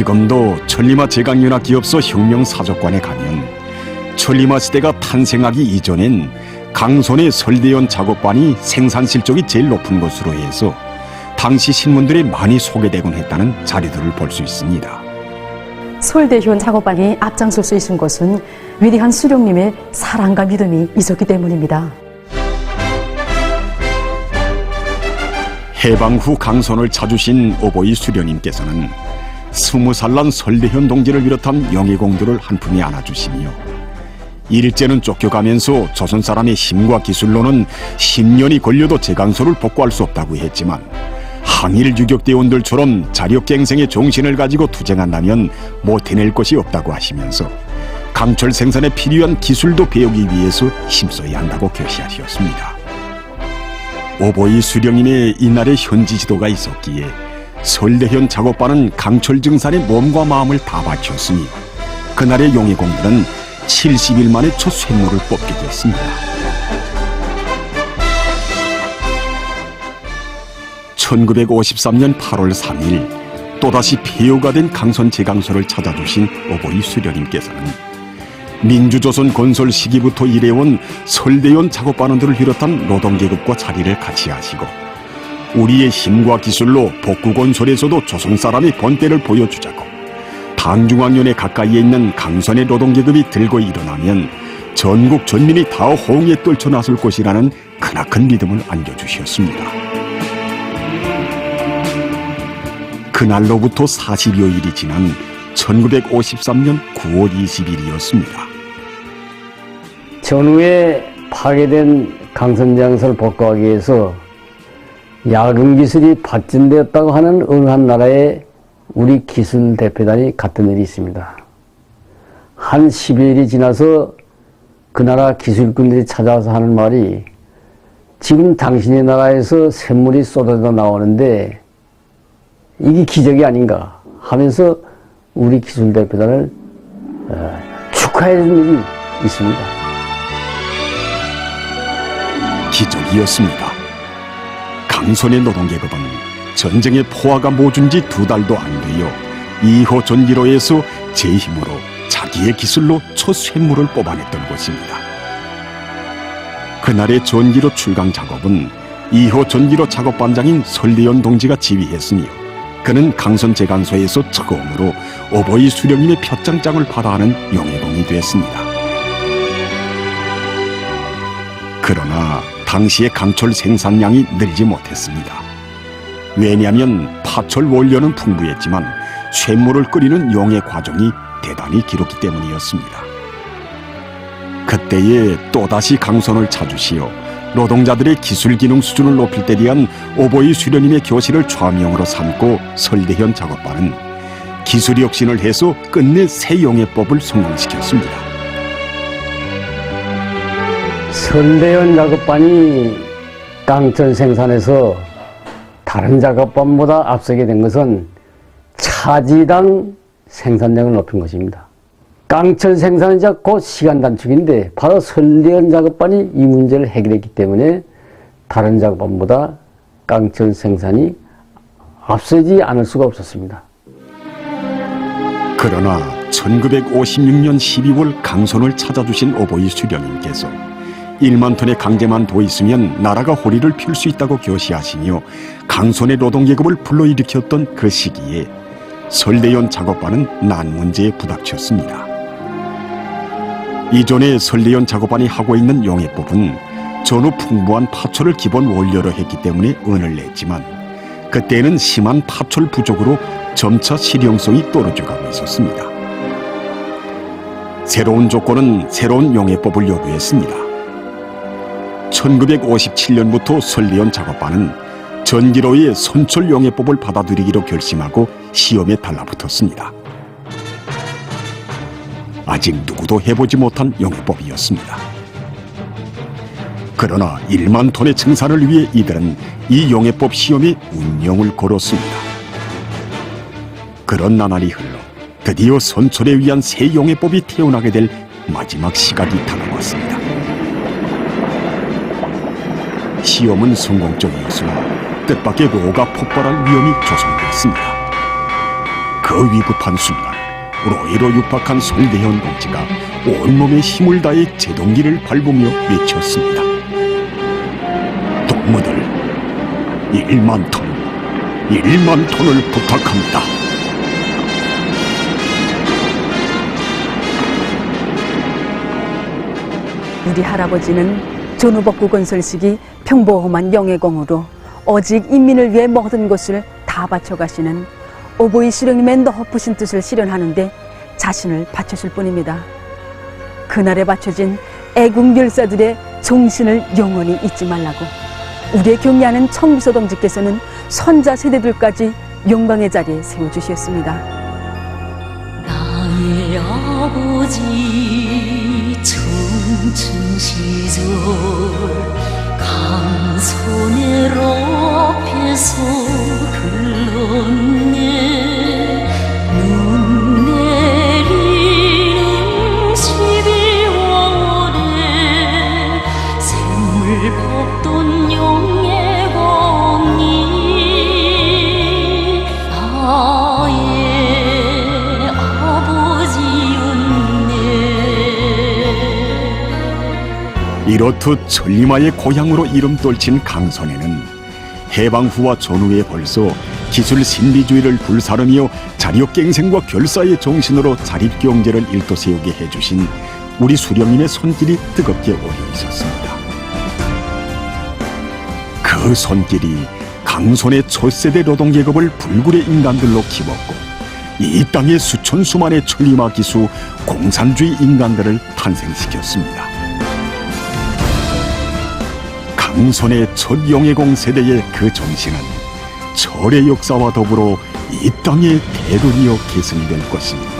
지금도 천리마 제강연화 기업소 혁명사족관에 가면 천리마 시대가 탄생하기 이전엔 강손의 설대연 작업반이 생산 실적이 제일 높은 것으로 해서 당시 신문들에 많이 소개되곤 했다는 자료들을 볼 수 있습니다. 솔대현 작업반이 앞장설 수 있은 것은 위대한 수령님의 사랑과 믿음이 있었기 때문입니다. 해방 후 강손을 찾으신 오보이 수련님께서는 스무 살 난 설대현 동지를 비롯한 영예공들을 한 품에 안아주시며 일제는 쫓겨가면서 조선 사람의 힘과 기술로는 10년이 걸려도 제강소를 복구할 수 없다고 했지만 항일 유격대원들처럼 자력갱생의 정신을 가지고 투쟁한다면 못 해낼 것이 없다고 하시면서 강철 생산에 필요한 기술도 배우기 위해서 힘써야 한다고 결시하셨습니다. 오보이 수령님의 이날의 현지 지도가 있었기에 설대현 작업반은 강철 증산에 몸과 마음을 다 바쳤으니 그날의 용의 공들은 70일 만에 첫 쇳물을 뽑게 됐습니다. 1953년 8월 3일 또다시 폐허가 된 강선 제강소를 찾아주신 오보이 수령님께서는 민주조선 건설 시기부터 일해온 설대연 작업반원들을 비롯한 노동계급과 자리를 같이 하시고 우리의 힘과 기술로 복구 건설에서도 조선 사람의 본때를 보여주자고 당중앙연에 가까이에 있는 강선의 노동계급이 들고 일어나면 전국 전민이 다 호응에 떨쳐 나설 것이라는 크나큰 믿음을 안겨주셨습니다. 그날로부터 40여 일이 지난 1953년 9월 20일이었습니다. 전후에 파괴된 강선장소를 복구하기 위해서 야근 기술이 발전되었다고 하는 어느 한 나라에 우리 기술 대표단이 갔던 일이 있습니다. 한 10여일이 지나서 그 나라 기술꾼들이 찾아와서 하는 말이 지금 당신의 나라에서 샘물이 쏟아져 나오는데 이게 기적이 아닌가 하면서 우리 기술 대표단을 어, 축하해 준 일이 있습니다. 기적이었습니다. 강선의 노동계급은 전쟁의 포화가 모준 지 두 달도 안 되어 2호 전기로에서 제 힘으로 자기의 기술로 첫 쇳물을 뽑아냈던 것입니다. 그날의 전기로 출강 작업은 2호 전기로 작업반장인 설리연 동지가 지휘했으며 그는 강선 제강소에서 처음으로 오보이 수령님의 표창장을 받아하는 영예공이 됐습니다. 그러나 당시의 강철 생산량이 늘지 못했습니다. 왜냐하면 파철 원료는 풍부했지만 쇳물을 끓이는 용의 과정이 대단히 길었기 때문이었습니다. 그때에 또다시 강선을 찾으시어 노동자들의 기술 기능 수준을 높일 때 대한 오보이 수련님의 교실을 좌명으로 삼고 설대현 작업반은 기술 혁신을 해서 끝내 새 용해법을 성공시켰습니다. 선대연 작업반이 깡철 생산에서 다른 작업반보다 앞서게 된 것은 차지당 생산량을 높인 것입니다. 깡철 생산은 이제 곧 시간 단축인데 바로 선대연 작업반이 이 문제를 해결했기 때문에 다른 작업반보다 깡철 생산이 앞서지 않을 수가 없었습니다. 그러나 1956년 12월 강선을 찾아주신 오보이 수령님께서 1만 톤의 강제만 더 있으면 나라가 호리를 필 수 있다고 교시하시며 강선의 노동계급을 불러일으켰던 그 시기에 설대연 작업반은 난 문제에 부닥쳤습니다. 이전에 설대연 작업반이 하고 있는 용해법은 전후 풍부한 파철을 기본 원료로 했기 때문에 은을 냈지만 그때는 심한 파철 부족으로 점차 실용성이 떨어져가고 있었습니다. 새로운 조건은 새로운 용해법을 요구했습니다. 1957년부터 설리온 작업반은 전기로의 선철 용해법을 받아들이기로 결심하고 시험에 달라붙었습니다. 아직 누구도 해보지 못한 용해법이었습니다. 그러나 1만 톤의 증산을 위해 이들은 이 용해법 시험에 운명을 걸었습니다. 그런 나날이 흘러 드디어 선철에 위한 새 용해법이 태어나게 될 마지막 시각이 다가왔습니다. 시험은 성공적이었으나 뜻밖의 로가 폭발할 위험이 조성됐습니다. 그 위급한 순간 로이로 육박한 설대현 동지가 온몸에 힘을 다해 제동기를 밟으며 외쳤습니다. 동무들, 1만 톤, 1만 톤을 부탁합니다. 우리 할아버지는 전후복구 건설 시기 평범한 영예공으로 오직 인민을 위해 모든 것을 다 바쳐가시는 오보이 수령님의 높으신 뜻을 실현하는데 자신을 바쳤을 뿐입니다. 그날에 바쳐진 애국 열사들의 정신을 영원히 잊지 말라고 우리의 경리하는 청구서 동지께서는 선자 세대들까지 영광의 자리에 세워주셨습니다. 나의 아버지 청춘 시절 강손의 앞에서 흘렀네 이렇듯 천리마의 고향으로 이름 떨친 강선에는 해방 후와 전후에 벌써 기술 신비주의를 불사르며 자력갱생과 결사의 정신으로 자립경제를 일도세우게 해주신 우리 수령님의 손길이 뜨겁게 오려 있었습니다. 그 손길이 강손의 초세대 노동계급을 불굴의 인간들로 키웠고 이 땅의 수천 수만의 천리마 기수 공산주의 인간들을 탄생시켰습니다. 강손의 첫 영예공 세대의 그 정신은 절의 역사와 더불어 이 땅의 대를 이어 계승될 것입니다.